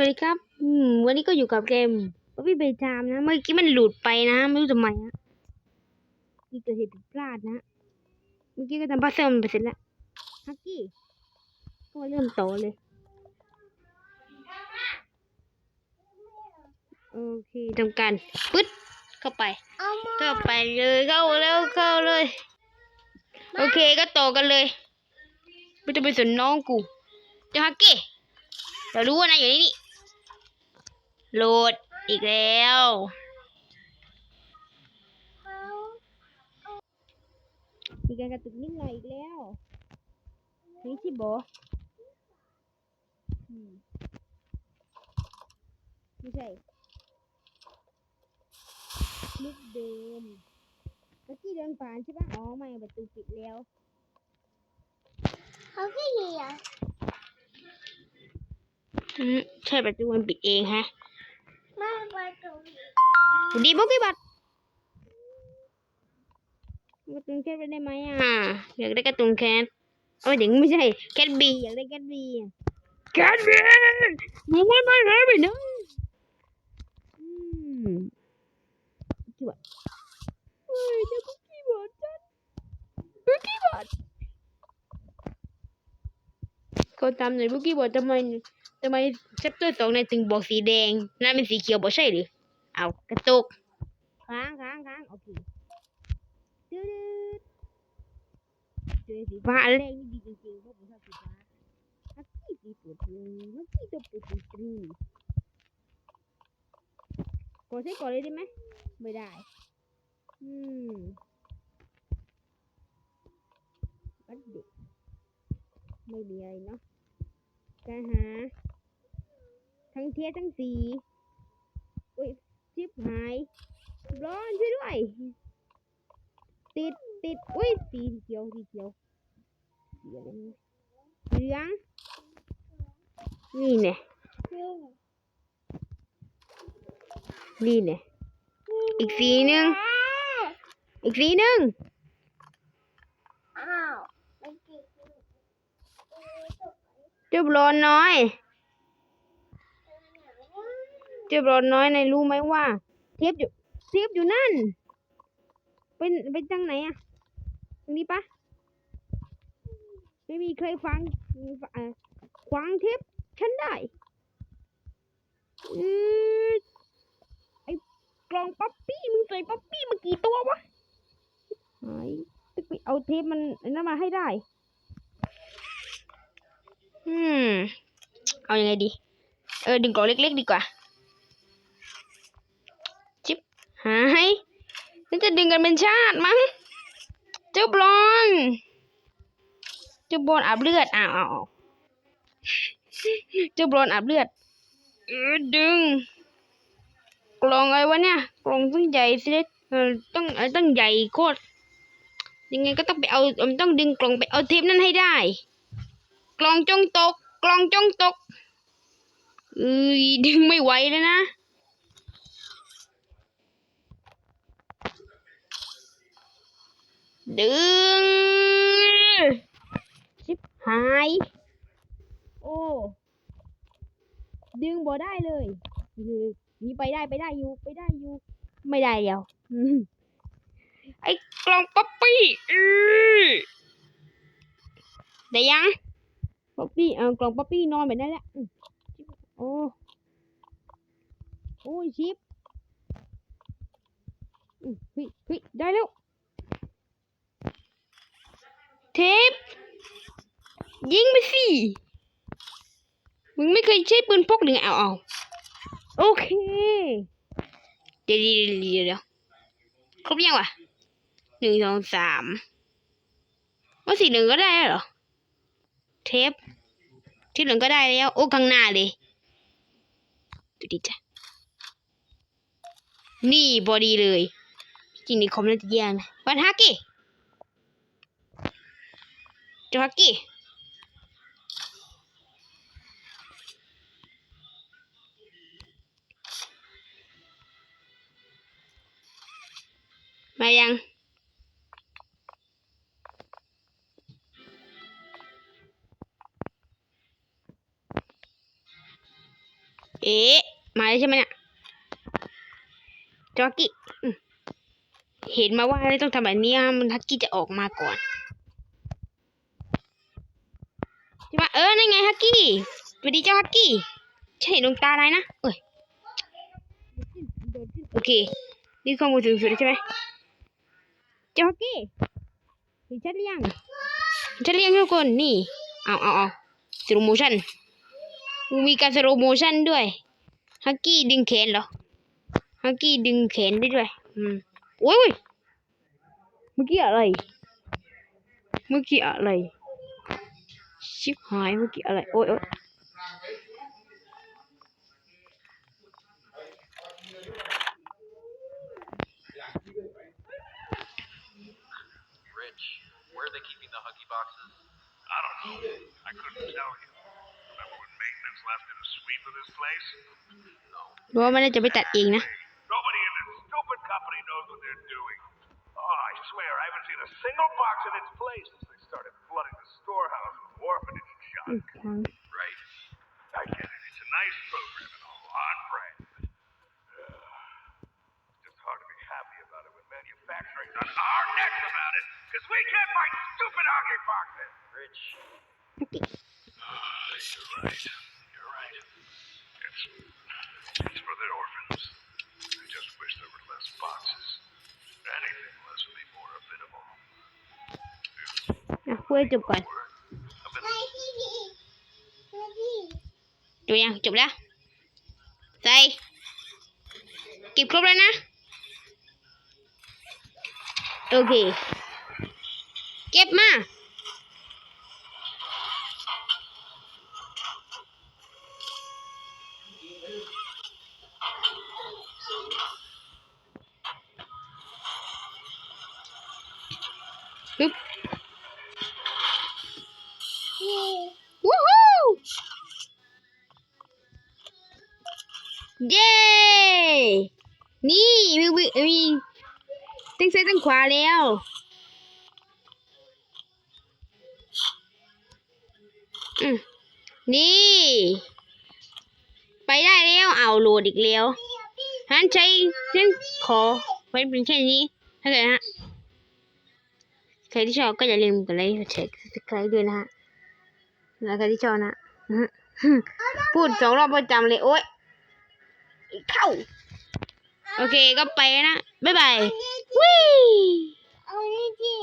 วัสดีครับอืมวันนี้ก็อยู่กับเกมว่าพี่เบจามนะ เมื่อกี้มันหลุดไปนะ ไม่รู้ทำไมฮะมีเกิดเหตุผิดพลาดนะ เมื่อกี้ก็ทำพัซเซิลมันไปเสร็จแล้วฮักกี้ก็มาเริ่มโตเลย โอเคทำการปึ๊ดเข้าไป เข้าไปเลยเข้าแล้วเข้าเลย โอเคก็โตกันเลย ไม่ต้องไปสนน้องกูเจ้าฮักกี้เรารู้ว่านายอยู่นี่นี่ หลดอีกแล้ว มีการกระตุกนิดหน่อยอีกแล้วนี่ชิโบอืมไม่ใช่ลูกเดิมเมื่อกี้เดินผ่านใช่ปะอ๋อไม่ประตูปิดแล้วเขาก็เหยียบอืมใช่ประตูมันปิดเองฮะ ดีพวกพี่บัตรการ์ตูนแคทไปได้ไหมอะ อยากได้การ์ตูนแคทเอาไปถึงไม่ใช่แคทบีอยากได้แคทบีอะแคทบีมึงว่าไม่หายไปไหนอืมกี่บาทเฮ้ยเดี๋ยวกูกี่บาทจันบุกี้บาทก็ตามหน่อยบุกี้บาททำไมทำไมเชปเตอร์สองในถึงบอกสีแดงหน้าเป็นสีเขียวบอกใช่หรือ เอากระตุกค้างค้างค้างโอเคดืดเจอสีฟ้าอันแรกนี่ดีจริงๆเพราะผมชอบสีฟ้าฮักกี้สีปวดเลยฮักกี้ตัวปวดสีตรีกดใช้ก่อนเลยได้ไหมไม่ได้ อืมวัดเด็กไม่มีอะไรเนาะการหา ทั้งเทียทั้งสีอุ้ย ชิบหาย ร้อนช่วยด้วย ติดติดอุ้ยสีเขียวสีเขียวสีอะไรเนี่ยเหลืองนี่เนี่ยนี่เนี่ยอีกสีหนึ่งอีกสีหนึ่งอ้าวมันติดเจ้าบอลน้อย เจ้าบอลน้อยในรู้ไหมว่า เทียบอยู่เทียบอยู่นั่น เป็นเป็นจังไหนอะตรงนี้ปะไม่มีใครฟังเอ่อขวางเทียบฉันได้อือไอ้กล่องป๊อปปี้มึงใส่ป๊อปปี้มากี่ตัววะหายตึกไปเอาเทปมันนนั้นมาให้ได้ อืม เอาอยัางไงดี เออ ดึงกล่องเล็ก ๆ ดีกว่า หายนี่จะดึงกันเป็นชาติมั้ง เจ้าบอลเจ้าบอลอาบเลือด อ้าวอ้าวเจ้าบอลอาบเลือดเออดึง กล่องอะไรวะเนี่ย กล่องต้องใหญ่สิเออต้องเออต้องใหญ่โคตร ยังไงก็ต้องไปเอาเออต้องดึงกล่องไปเอาเทปนั้นให้ได้ กล่องจงตก กล่องจงตกเอ้ยดึงไม่ไหวแล้วนะ ดึงชิบหาย โอ้ ดึงบ่ได้เลยคือนี่ไปได้ไปได้อยู่ไปได้อยู่ ไม่ได้เดียวอืมไอ้กล่องป๊อปปี้อื้อได้ยังป๊อปปี้เออกล่องป๊อปปี้นอนแบบนั้นแหละอืมโอ้โอ้ยชิปอืมเฮ้ยเฮ้ยได้แล้ว เทปยิงไปสิ มึงไม่เคยใช้ปืนพกหรือไงเอาเอาโอเค เดี๋ยวเดี๋ยวเดี๋ยวครบยังวะหนึ่งสองสามว่าสีหนึ่งก็ได้แล้วเหรอ เทป ที่หลืองก็ได้แล้ว โอ้ข้างหน้าเลยดูดิจ้ะ นี่บอดีเลย จริงในคอมน่าจะแย่นะวันฮักกี้ เจ้าฮักกี้มายังเอ๊ะมาแล้วใช่ไหมเนี่ยจอกกี้เห็นมาว่าไม่ต้องทำแบบนี้มันฮักกี้จะออกมาก่อน ใช่ปะเออนั่นไงฮักกี้สวัสดีเจ้าฮักกี้ฉันเห็นดวงตาอะไรนะเอ้ยโอเค นี่ข้อมูลสูงสุดใช่ไหมเจ้าฮักกี้เห็นฉันหรือยังเห็นฉันหรือยังทุกคนนี่เอาเอาเอาสโลโมชั่นมีการสโลโมชั่นด้วยฮักกี้ดึงแขนเหรอฮักกี้ดึงแขนได้ด้วยอืมโอ้ยเมื่อกี้อะไร เมื่อกี้อะไร ชิบหายเมื่อกี้อะไร โอ้ยโอ้ย Rich, where are they keeping the huggy boxes? I don't know. I couldn't tell you. Remember when maintenance left in a sweep of this place? รู้ว่ามันน่าจะไปตัดเองนะ Nobody in this stupid company knows what they're doing. Oh, I swear, I haven't seen a single box in its place since they started flooding the storehouse Okay. Right. I get it. It's a nice program and all on brand. Uh, hard to be happy about it when manufacturing's on our necks about it, because we can't stupid hockey boxes. Rich. Ah, you're right. You're right. It's, it's for the orphans. I just wish there were less boxes. Anything less would be more จบยังจบแล้ว ใส่เก็บครบแล้วนะ โอเค เก็บมาปึ๊บ เย้ นี่มีมีมีตั้งซ้ายตั้งขวาแล้วอืมนี่ ไปได้แล้วเอาโหลดอีกแล้วฮันใช้ฉันขอไว้เป็นแค่นี้ถ้าเกิดฮะใครที่ชอบก็อย่าลืมกดไลค์กดแชร์กด subscribe ด้วยนะฮะแล้วใครที่ชอบนะพูดสองรอบประจำเลยโอ๊ย เข้า โอเคก็ไปนะ บ๊ายบายวิเอานี่ที่